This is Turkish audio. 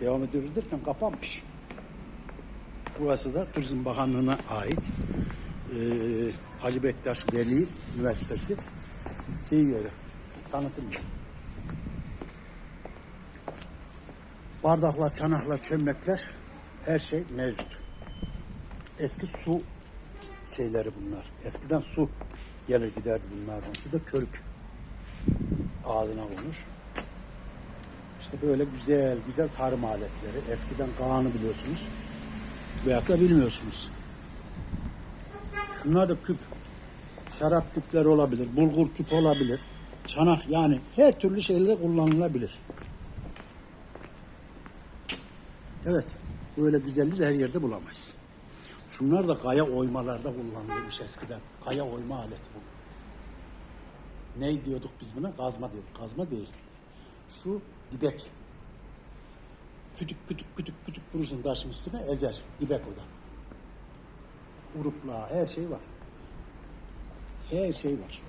devam ediyoruz derken kapanmış. Burası da Turizm Bakanlığı'na ait e, Hacı Bektaş Veli Üniversitesi şey yeri, tanıtım. Bardaklar, çanaklar, çömlekler her şey mevcut. Eski su şeyleri bunlar. Eskiden su gelir giderdi bunlardan. Şu da körük ağzına konur. İşte böyle güzel güzel tarım aletleri. Eskiden Kaan'ı biliyorsunuz. Veyahut da bilmiyorsunuz. Şunlar da küp. Şarap küpleri olabilir. Bulgur küp olabilir. Çanak yani her türlü şeyler kullanılabilir. Evet. Böyle güzelliği de her yerde bulamayız. Şunlar da kaya oymalarda kullanılmış eskiden. Kaya oyma aleti bu. Ne diyorduk biz buna? Kazma diyorduk. Kazma değil. Şu dibek. Kütük kütük kütük kütük vurursun taşın üstüne ezer. Dibek o da. Urupla her şey var. Her şey var.